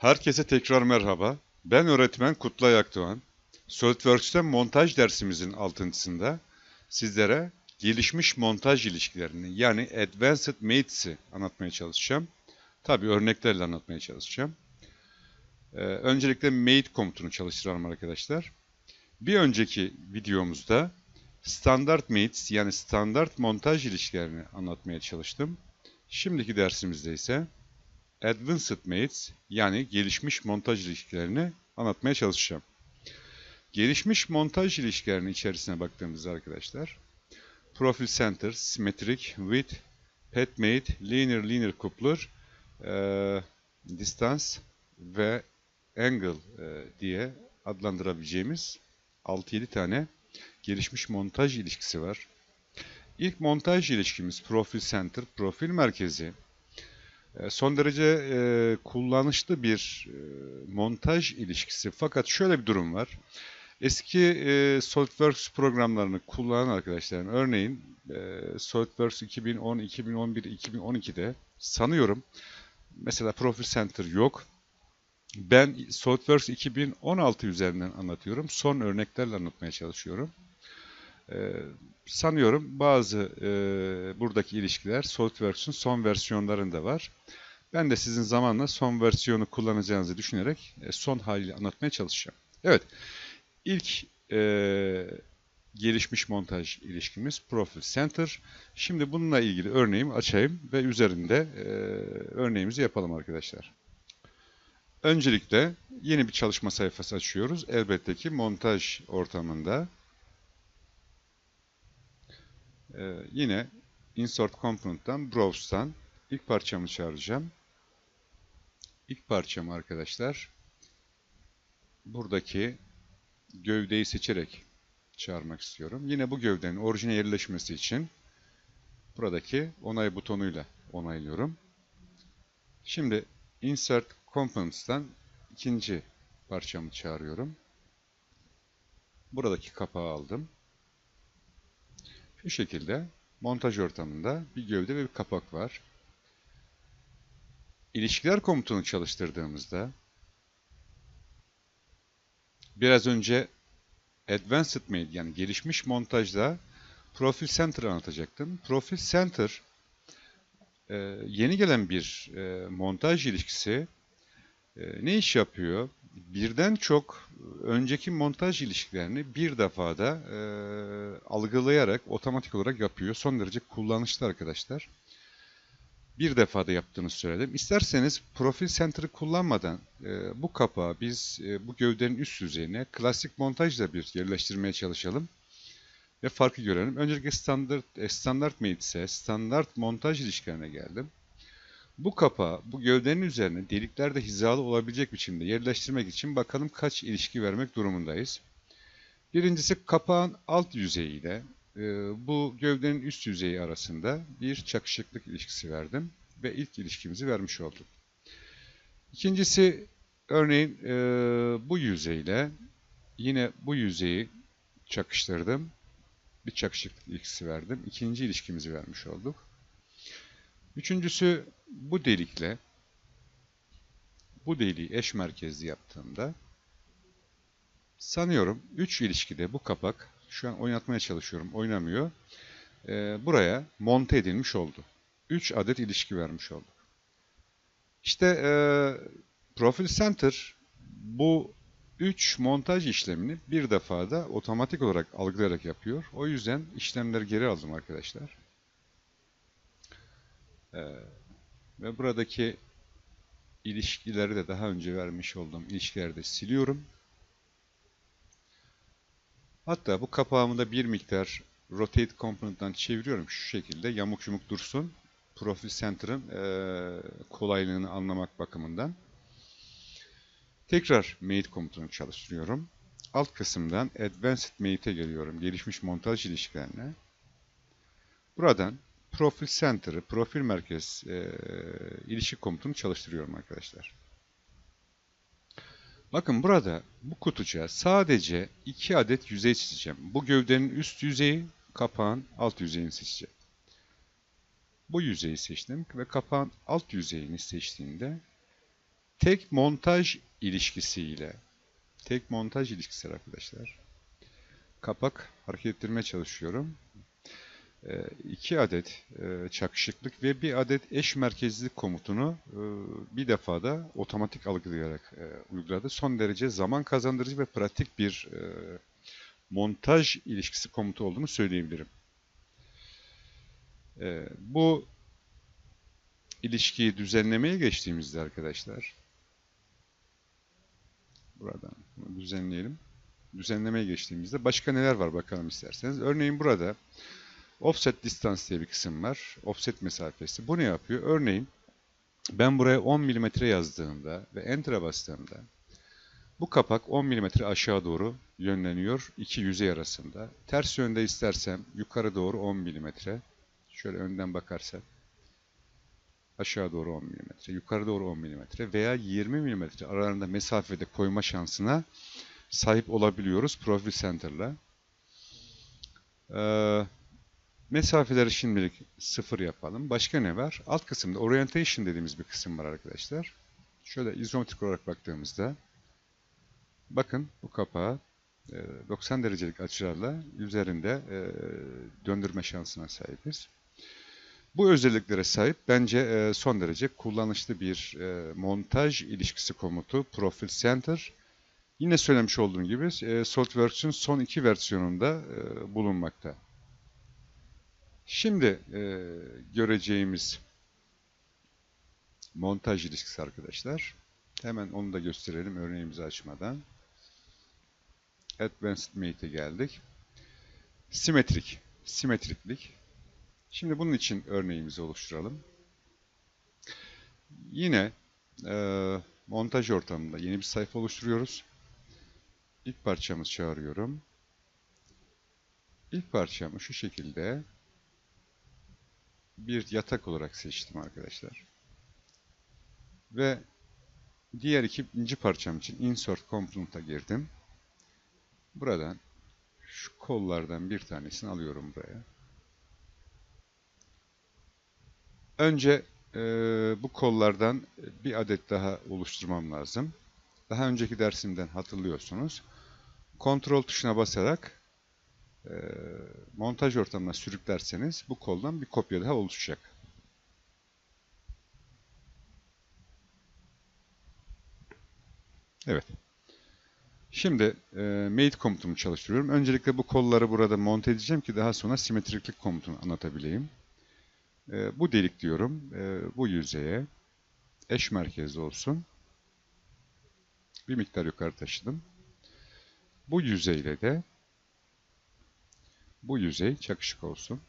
Herkese tekrar merhaba. Ben öğretmen Kutlay Akdoğan. SolidWorks'te montaj dersimizin altıncısında sizlere gelişmiş montaj ilişkilerini yani Advanced Mates'i anlatmaya çalışacağım. Tabi örneklerle anlatmaya çalışacağım. Ee, öncelikle mate komutunu çalıştıralım arkadaşlar. Bir önceki videomuzda standart mates yani standart montaj ilişkilerini anlatmaya çalıştım. Şimdiki dersimizde ise Advanced Mates yani gelişmiş montaj ilişkilerini anlatmaya çalışacağım. Gelişmiş montaj ilişkilerinin içerisine baktığımızda arkadaşlar Profile Center, Symmetric, Width, Pet Mate, Linear Linear Coupler, e, Distance ve Angle e, diye adlandırabileceğimiz 6-7 tane gelişmiş montaj ilişkisi var. İlk montaj ilişkimiz Profile Center, profil merkezi. E, son derece e, kullanışlı bir e, montaj ilişkisi. Fakat şöyle bir durum var. Eski e, SolidWorks programlarını kullanan arkadaşların örneğin e, SolidWorks 2010, 2011, 2012'de sanıyorum mesela Profil Center yok. Ben SolidWorks 2016 üzerinden anlatıyorum. Son örneklerle anlatmaya çalışıyorum. Ee, sanıyorum bazı e, buradaki ilişkiler SolidWorks'un son versiyonlarında var. Ben de sizin zamanla son versiyonu kullanacağınızı düşünerek e, son haliyle anlatmaya çalışacağım. Evet, ilk e, gelişmiş montaj ilişkimiz Profile Center. Şimdi bununla ilgili örneğimi açayım ve üzerinde e, örneğimizi yapalım arkadaşlar. Öncelikle yeni bir çalışma sayfası açıyoruz. Elbette ki montaj ortamında. Ee, yine Insert Component'tan, Browse'tan ilk parçamı çağıracağım. İlk parçamı arkadaşlar buradaki gövdeyi seçerek çağırmak istiyorum. Yine bu gövdenin orijine yerleşmesi için buradaki onay butonuyla onaylıyorum. Şimdi Insert Components'tan ikinci parçamı çağırıyorum. Buradaki kapağı aldım. Şu şekilde montaj ortamında bir gövde ve bir kapak var. İlişkiler komutunu çalıştırdığımızda biraz önce Advanced Made yani gelişmiş montajda Profil Center anlatacaktım. Profil Center e, yeni gelen bir e, montaj ilişkisi ne iş yapıyor? Birden çok önceki montaj ilişkilerini bir defada e, algılayarak otomatik olarak yapıyor. Son derece kullanışlı arkadaşlar. Bir defada yaptığını söyledim. İsterseniz Profil Center'ı kullanmadan e, bu kapağı biz e, bu gövdenin üst yüzeyine klasik montajla bir yerleştirmeye çalışalım. Ve farkı görelim. Öncelikle standart, e, standart made ise standart montaj ilişkilerine geldim. Bu kapağı bu gövdenin üzerine deliklerde hizalı olabilecek biçimde yerleştirmek için bakalım kaç ilişki vermek durumundayız. Birincisi kapağın alt yüzeyiyle e, bu gövdenin üst yüzeyi arasında bir çakışıklık ilişkisi verdim ve ilk ilişkimizi vermiş olduk. İkincisi örneğin e, bu yüzeyle yine bu yüzeyi çakıştırdım. Bir çakışıklık ilişkisi verdim. İkinci ilişkimizi vermiş olduk. Üçüncüsü bu delikle bu deliği eş merkezli yaptığımda sanıyorum 3 ilişkide bu kapak şu an oynatmaya çalışıyorum oynamıyor. E, buraya monte edilmiş oldu. 3 adet ilişki vermiş olduk. İşte e, Profil Center bu 3 montaj işlemini bir defada otomatik olarak algılayarak yapıyor. O yüzden işlemleri geri aldım arkadaşlar. Ee, ve buradaki ilişkileri de daha önce vermiş olduğum ilişkileri de siliyorum. Hatta bu kapağımı da bir miktar Rotate Component'tan çeviriyorum. Şu şekilde yamuk yumuk dursun. Profil Center'ın e, kolaylığını anlamak bakımından. Tekrar Mate komutunu çalıştırıyorum. Alt kısımdan Advanced Mate'e geliyorum. Gelişmiş montaj ilişkilerine. Buradan Profil Center'ı, profil merkez e, ilişki komutunu çalıştırıyorum arkadaşlar. Bakın burada bu kutucuğa sadece iki adet yüzey çizeceğim. Bu gövdenin üst yüzeyi, kapağın alt yüzeyini seçeceğim. Bu yüzeyi seçtim ve kapağın alt yüzeyini seçtiğimde tek montaj ilişkisiyle tek montaj ilişkisi arkadaşlar. Kapak hareket ettirmeye çalışıyorum. E, iki adet e, çakışıklık ve bir adet eş merkezlilik komutunu e, bir defada otomatik algılayarak e, uyguladı. Son derece zaman kazandırıcı ve pratik bir montaj ilişkisi komutu olduğunu söyleyebilirim. Bu ilişkiyi düzenlemeye geçtiğimizde arkadaşlar buradan düzenleyelim. Düzenlemeye geçtiğimizde başka neler var bakalım isterseniz. Örneğin burada offset distance diye bir kısım var. Offset mesafesi. Bu ne yapıyor? Örneğin ben buraya 10 mm yazdığımda ve enter'a bastığımda bu kapak 10 mm aşağı doğru yönleniyor iki yüzey arasında. Ters yönde istersem yukarı doğru 10 mm. Şöyle önden bakarsak aşağı doğru 10 mm, yukarı doğru 10 mm veya 20 mm aralarında mesafede koyma şansına sahip olabiliyoruz Profil Center'la. Ee, mesafeleri şimdilik sıfır yapalım. Başka ne var? Alt kısımda Orientation dediğimiz bir kısım var arkadaşlar. Şöyle izometrik olarak baktığımızda bakın bu kapağı 90 derecelik açılarla üzerinde döndürme şansına sahibiz. Bu özelliklere sahip bence son derece kullanışlı bir montaj ilişkisi komutu Profil Center. Yine söylemiş olduğum gibi SolidWorks'ün son iki versiyonunda bulunmakta. Şimdi göreceğimiz montaj ilişkisi arkadaşlar. Hemen onu da gösterelim örneğimizi açmadan. Advanced Mate'e geldik. Simetrik, simetriklik. Şimdi bunun için örneğimizi oluşturalım. Yine e, montaj ortamında yeni bir sayfa oluşturuyoruz. İlk parçamızı çağırıyorum. İlk parçamı şu şekilde bir yatak olarak seçtim arkadaşlar. Ve diğer ikinci parçam için insert component'a girdim. Buradan şu kollardan bir tanesini alıyorum buraya. Önce e, bu kollardan bir adet daha oluşturmam lazım. Daha önceki dersimden hatırlıyorsunuz. Kontrol tuşuna basarak e, montaj ortamına sürüklerseniz bu koldan bir kopya daha oluşacak. Evet. Şimdi e, mate komutumu çalıştırıyorum. Öncelikle bu kolları burada monte edeceğim ki daha sonra simetriklik komutunu anlatabileyim. E, bu delik diyorum. E, bu yüzeye eş merkezli olsun. Bir miktar yukarı taşıdım. Bu yüzeyle de bu yüzey çakışık olsun.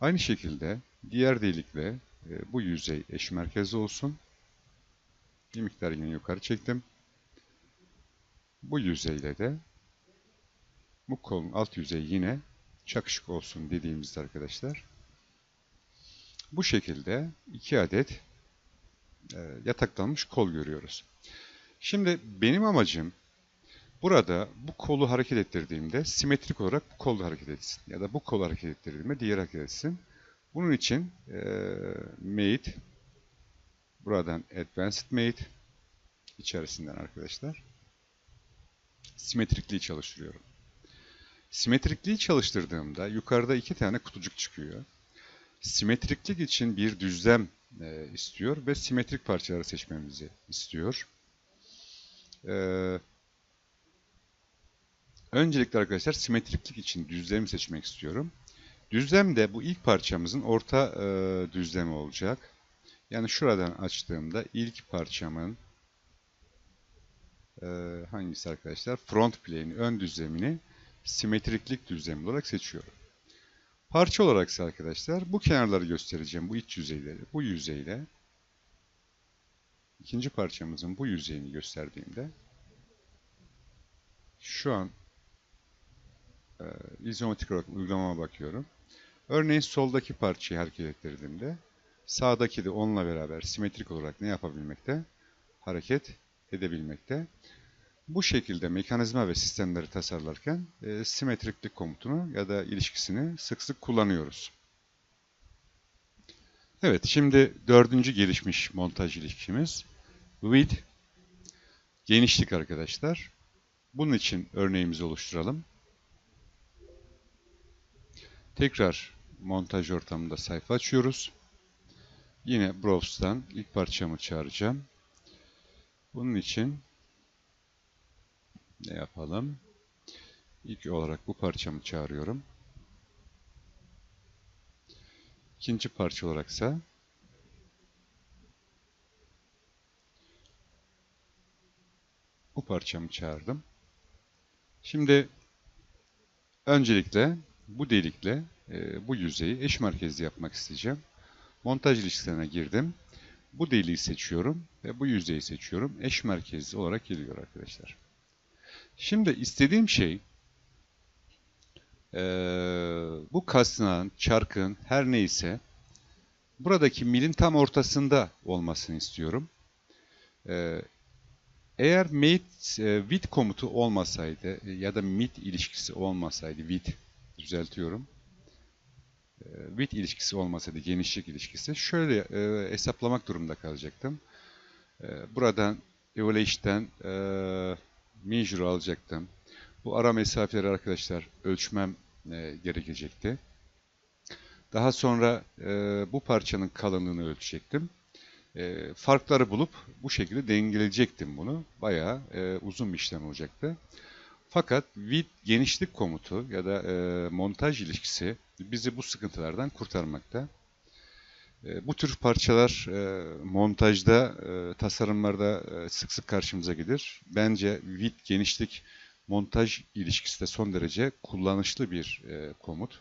Aynı şekilde diğer delikle e, bu yüzey eş merkezli olsun. Bir miktar yine yukarı çektim. Bu yüzeyle de bu kolun alt yüzeyi yine çakışık olsun dediğimizde arkadaşlar. Bu şekilde iki adet e, yataklanmış kol görüyoruz. Şimdi benim amacım burada bu kolu hareket ettirdiğimde simetrik olarak bu kol hareket etsin. Ya da bu kolu hareket ettirdiğimde diğer hareket etsin. Bunun için e, made buradan advanced made içerisinden arkadaşlar simetrikliği çalıştırıyorum. Simetrikliği çalıştırdığımda yukarıda iki tane kutucuk çıkıyor. Simetriklik için bir düzlem e, istiyor ve simetrik parçaları seçmemizi istiyor. Ee, öncelikle arkadaşlar simetriklik için düzlemi seçmek istiyorum. Düzlem de bu ilk parçamızın orta e, düzlemi olacak. Yani şuradan açtığımda ilk parçamın e, hangisi arkadaşlar? Front plane'i, ön düzlemini simetriklik düzlemi olarak seçiyorum. Parça olarak ise arkadaşlar bu kenarları göstereceğim. Bu iç yüzeyleri. Bu yüzeyle ikinci parçamızın bu yüzeyini gösterdiğimde şu an e, izometrik olarak uygulamama bakıyorum. Örneğin soldaki parçayı hareket ettirdiğimde sağdaki de onunla beraber simetrik olarak ne yapabilmekte? Hareket edebilmekte. Bu şekilde mekanizma ve sistemleri tasarlarken e, simetriklik komutunu ya da ilişkisini sık sık kullanıyoruz. Evet, şimdi dördüncü gelişmiş montaj ilişkimiz width genişlik arkadaşlar. Bunun için örneğimizi oluşturalım. Tekrar montaj ortamında sayfa açıyoruz. Yine Browse'dan ilk parçamı çağıracağım. Bunun için ne yapalım? İlk olarak bu parçamı çağırıyorum. İkinci parça olaraksa bu parçamı çağırdım. Şimdi öncelikle bu delikle e, bu yüzeyi eş merkezli yapmak isteyeceğim. Montaj ilişkilerine girdim. Bu deliği seçiyorum ve bu yüzeyi seçiyorum. Eş merkezli olarak geliyor arkadaşlar. Şimdi istediğim şey e, bu kasnağın, çarkın her neyse buradaki milin tam ortasında olmasını istiyorum. E, eğer mate e, with komutu olmasaydı ya da mit ilişkisi olmasaydı with düzeltiyorum. E, with ilişkisi olmasaydı genişlik ilişkisi şöyle e, hesaplamak durumunda kalacaktım. E, buradan evaluation'dan e, measure alacaktım. Bu ara mesafeleri arkadaşlar ölçmem e, gerekecekti. Daha sonra e, bu parçanın kalınlığını ölçecektim. E, farkları bulup bu şekilde dengeleyecektim bunu. Bayağı e, uzun bir işlem olacaktı. Fakat width genişlik komutu ya da e, montaj ilişkisi bizi bu sıkıntılardan kurtarmakta. E, bu tür parçalar e, montajda, e, tasarımlarda e, sık sık karşımıza gelir. Bence width genişlik montaj ilişkisi de son derece kullanışlı bir e, komut.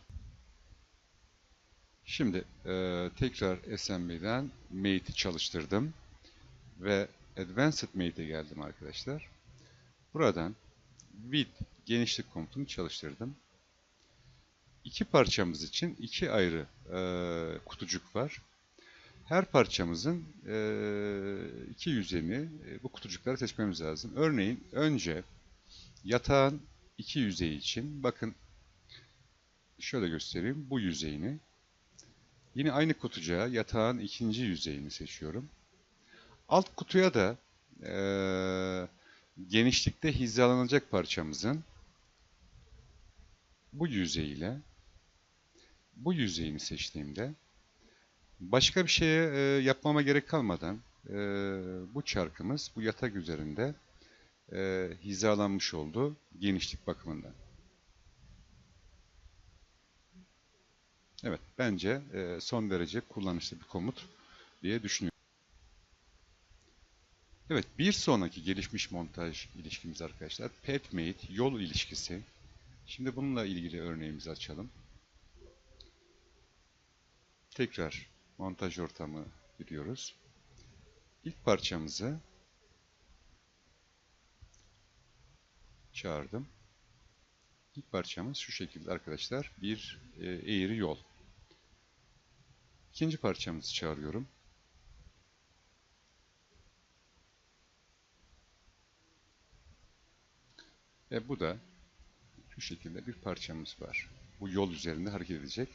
Şimdi e, tekrar SMB'den Mate'i çalıştırdım ve Advanced Mate'e geldim arkadaşlar. Buradan width genişlik komutunu çalıştırdım. İki parçamız için iki ayrı e, kutucuk var. Her parçamızın e, iki yüzeyini e, bu kutucukları seçmemiz lazım. Örneğin önce yatağın iki yüzeyi için bakın şöyle göstereyim bu yüzeyini Yine aynı kutucuğa yatağın ikinci yüzeyini seçiyorum. Alt kutuya da e, genişlikte hizalanacak parçamızın bu yüzeyiyle bu yüzeyini seçtiğimde başka bir şeye e, yapmama gerek kalmadan e, bu çarkımız bu yatak üzerinde e, hizalanmış oldu genişlik bakımından. Evet, bence e, son derece kullanışlı bir komut diye düşünüyorum. Evet, bir sonraki gelişmiş montaj ilişkimiz arkadaşlar, PetMate yol ilişkisi. Şimdi bununla ilgili örneğimizi açalım. Tekrar montaj ortamı giriyoruz. İlk parçamızı çağırdım. İlk parçamız şu şekilde arkadaşlar. Bir e, eğri yol. İkinci parçamızı çağırıyorum. Ve bu da şu şekilde bir parçamız var. Bu yol üzerinde hareket edecek.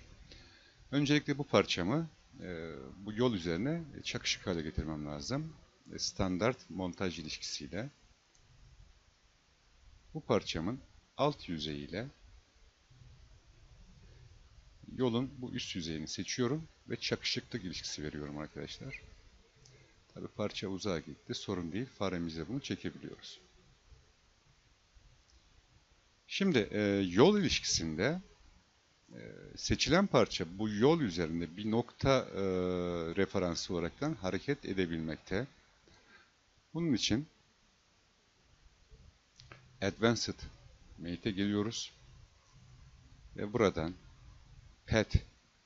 Öncelikle bu parçamı e, bu yol üzerine çakışık hale getirmem lazım. E, standart montaj ilişkisiyle. Bu parçamın alt yüzeyiyle yolun bu üst yüzeyini seçiyorum ve çakışıklık ilişkisi veriyorum arkadaşlar. Tabi parça uzağa gitti. Sorun değil. Faremizle bunu çekebiliyoruz. Şimdi e, yol ilişkisinde e, seçilen parça bu yol üzerinde bir nokta e, referansı olaraktan hareket edebilmekte. Bunun için Advanced Mate'e geliyoruz. Ve buradan Pet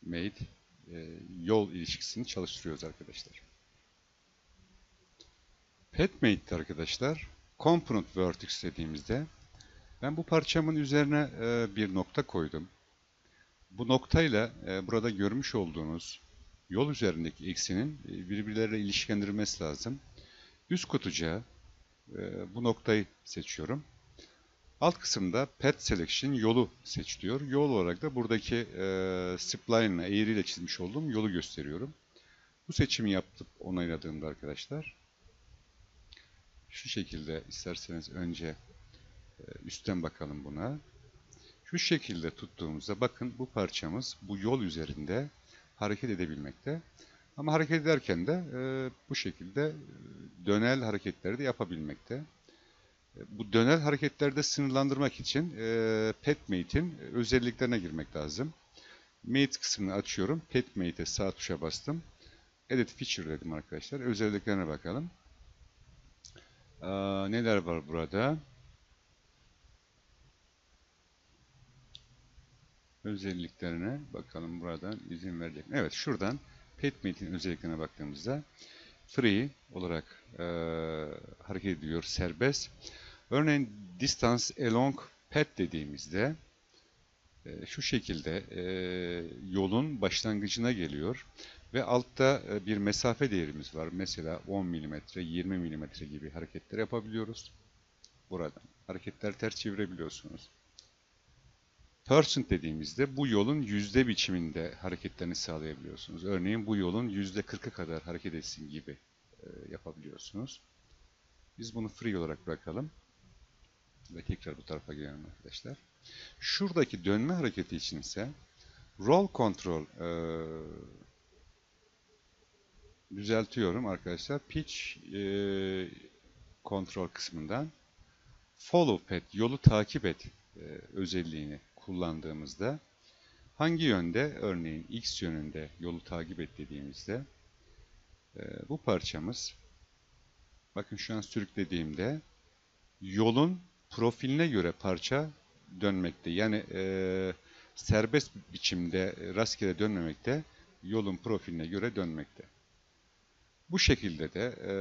Mate e, yol ilişkisini çalıştırıyoruz arkadaşlar. PetMate arkadaşlar Component Vertex dediğimizde ben bu parçamın üzerine e, bir nokta koydum. Bu noktayla e, burada görmüş olduğunuz yol üzerindeki eksinin e, birbirleriyle ilişkilendirilmesi lazım. Üst kutucuğa e, bu noktayı seçiyorum. Alt kısımda Pet Selection yolu seç diyor. Yol olarak da buradaki e, spline eğriyle çizmiş olduğum yolu gösteriyorum. Bu seçimi yaptıp onayladığımda arkadaşlar şu şekilde isterseniz önce üstten bakalım buna. Şu şekilde tuttuğumuzda bakın bu parçamız bu yol üzerinde hareket edebilmekte. Ama hareket ederken de e, bu şekilde e, dönel hareketleri de yapabilmekte. E, bu dönel hareketlerde sınırlandırmak için e, PetMate'in özelliklerine girmek lazım. Mate kısmını açıyorum. PetMate'e sağ tuşa bastım. Edit Feature dedim arkadaşlar. Özelliklerine bakalım. Aa, neler var burada? Özelliklerine bakalım buradan izin verecek. Evet şuradan PetMate'in özelliklerine baktığımızda free olarak e, hareket ediyor, serbest. Örneğin distance along path dediğimizde e, şu şekilde e, yolun başlangıcına geliyor ve altta e, bir mesafe değerimiz var. Mesela 10 mm, 20 mm gibi hareketler yapabiliyoruz. Buradan hareketler ters çevirebiliyorsunuz. Percent dediğimizde bu yolun yüzde biçiminde hareketlerini sağlayabiliyorsunuz. Örneğin bu yolun yüzde 40'a kadar hareket etsin gibi e, yapabiliyorsunuz. Biz bunu free olarak bırakalım. Ve tekrar bu tarafa gelelim arkadaşlar. Şuradaki dönme hareketi için ise roll control e, düzeltiyorum arkadaşlar. Pitch e, kontrol kısmından follow path, yolu takip et e, özelliğini kullandığımızda hangi yönde, örneğin x yönünde yolu takip et dediğimizde e, bu parçamız bakın şu an sürüklediğimde yolun profiline göre parça dönmekte. Yani e, serbest biçimde rastgele dönmemekte, yolun profiline göre dönmekte. Bu şekilde de e,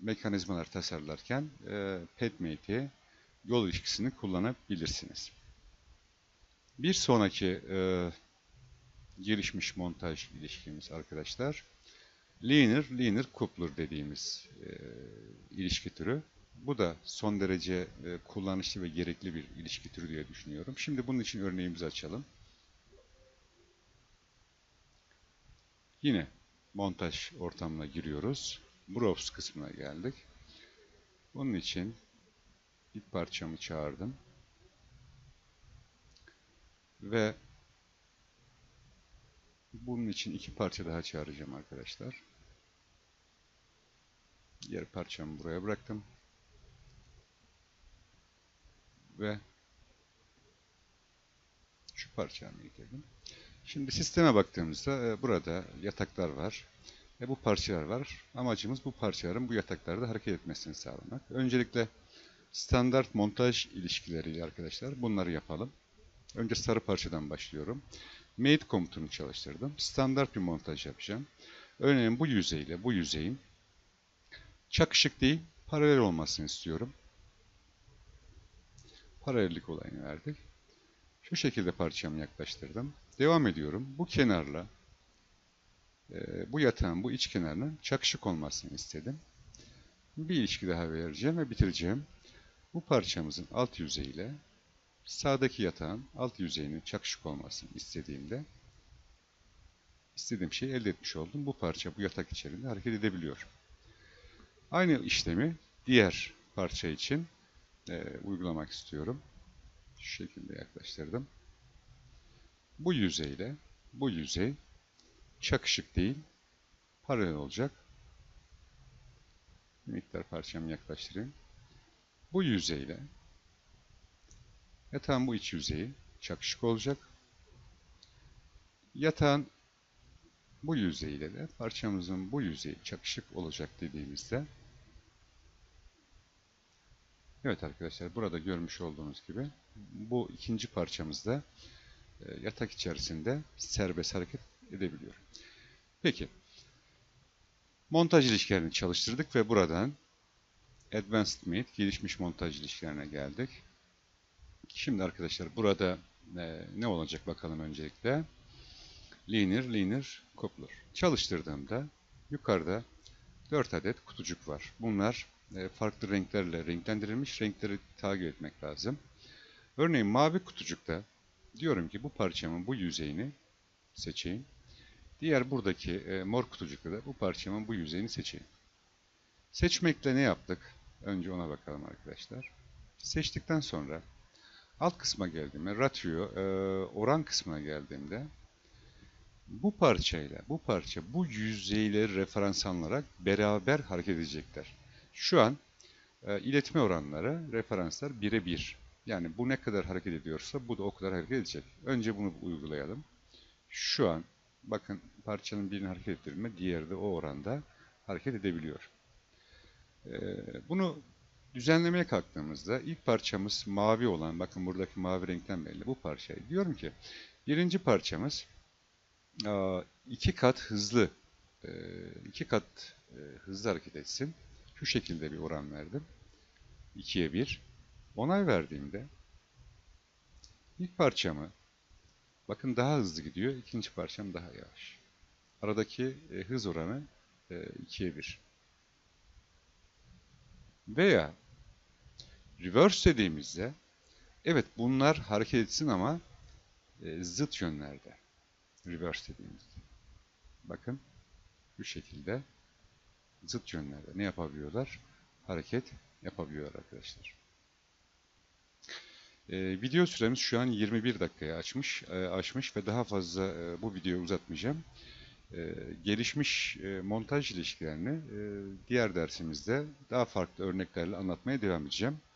mekanizmalar tasarlarken e, PetMate'i yol ilişkisini kullanabilirsiniz. Bir sonraki e, gelişmiş montaj ilişkimiz arkadaşlar, linear, linear coupler dediğimiz e, ilişki türü. Bu da son derece e, kullanışlı ve gerekli bir ilişki türü diye düşünüyorum. Şimdi bunun için örneğimizi açalım. Yine montaj ortamına giriyoruz. Browse kısmına geldik. Bunun için bir parçamı çağırdım. Ve bunun için iki parça daha çağıracağım arkadaşlar. Diğer parçamı buraya bıraktım. Ve şu parçamı getirdim. Şimdi sisteme baktığımızda e, burada yataklar var. Ve bu parçalar var. Amacımız bu parçaların bu yataklarda hareket etmesini sağlamak. Öncelikle standart montaj ilişkileriyle arkadaşlar bunları yapalım. Önce sarı parçadan başlıyorum. Made komutunu çalıştırdım. Standart bir montaj yapacağım. Örneğin bu yüzeyle bu yüzeyin çakışık değil, paralel olmasını istiyorum. Paralellik olayını verdik. Şu şekilde parçamı yaklaştırdım. Devam ediyorum. Bu kenarla e, bu yatağın bu iç kenarının çakışık olmasını istedim. Bir ilişki daha vereceğim ve bitireceğim. Bu parçamızın alt yüzeyiyle sağdaki yatağın alt yüzeyinin çakışık olmasını istediğimde istediğim şeyi elde etmiş oldum. Bu parça bu yatak içerisinde hareket edebiliyor. Aynı işlemi diğer parça için e, uygulamak istiyorum. Şu şekilde yaklaştırdım. Bu yüzeyle bu yüzey çakışık değil, paralel olacak. Bir miktar parçamı yaklaştırayım. Bu yüzeyle yatağın bu iç yüzeyi çakışık olacak. Yatağın bu yüzeyiyle de parçamızın bu yüzeyi çakışık olacak dediğimizde Evet arkadaşlar burada görmüş olduğunuz gibi bu ikinci parçamızda e, yatak içerisinde serbest hareket edebiliyor. Peki montaj ilişkilerini çalıştırdık ve buradan Advanced Mate gelişmiş montaj ilişkilerine geldik. Şimdi arkadaşlar burada e, ne olacak bakalım öncelikle. Linear, linear, coupler. Çalıştırdığımda yukarıda 4 adet kutucuk var. Bunlar e, farklı renklerle renklendirilmiş. Renkleri takip etmek lazım. Örneğin mavi kutucukta diyorum ki bu parçamın bu yüzeyini seçeyim. Diğer buradaki e, mor kutucukta da bu parçamın bu yüzeyini seçeyim. Seçmekle ne yaptık? Önce ona bakalım arkadaşlar. Seçtikten sonra alt kısma geldiğimde, ratio, e, oran kısmına geldiğimde bu parçayla bu parça bu yüzeyleri referans alınarak beraber hareket edecekler. Şu an e, iletme oranları, referanslar 1'e 1. Yani bu ne kadar hareket ediyorsa bu da o kadar hareket edecek. Önce bunu uygulayalım. Şu an bakın parçanın birini hareket ettirme, diğeri de o oranda hareket edebiliyor. E, bunu düzenlemeye kalktığımızda ilk parçamız mavi olan, bakın buradaki mavi renkten belli bu parçayı. Diyorum ki birinci parçamız iki kat hızlı, e, iki kat e, hızlı hareket etsin. Şu şekilde bir oran verdim. 2'ye 1. Onay verdiğimde ilk parçamı bakın daha hızlı gidiyor. ikinci parçam daha yavaş. Aradaki e, hız oranı e, 2'ye 1. Veya reverse dediğimizde evet bunlar hareket etsin ama e, zıt yönlerde. Reverse dediğimizde. Bakın bu şekilde zıt yönlerde ne yapabiliyorlar? Hareket yapabiliyorlar arkadaşlar. Ee, video süremiz şu an 21 dakikaya açmış, e, aşmış ve daha fazla e, bu videoyu uzatmayacağım. E, gelişmiş e, montaj ilişkilerini e, diğer dersimizde daha farklı örneklerle anlatmaya devam edeceğim.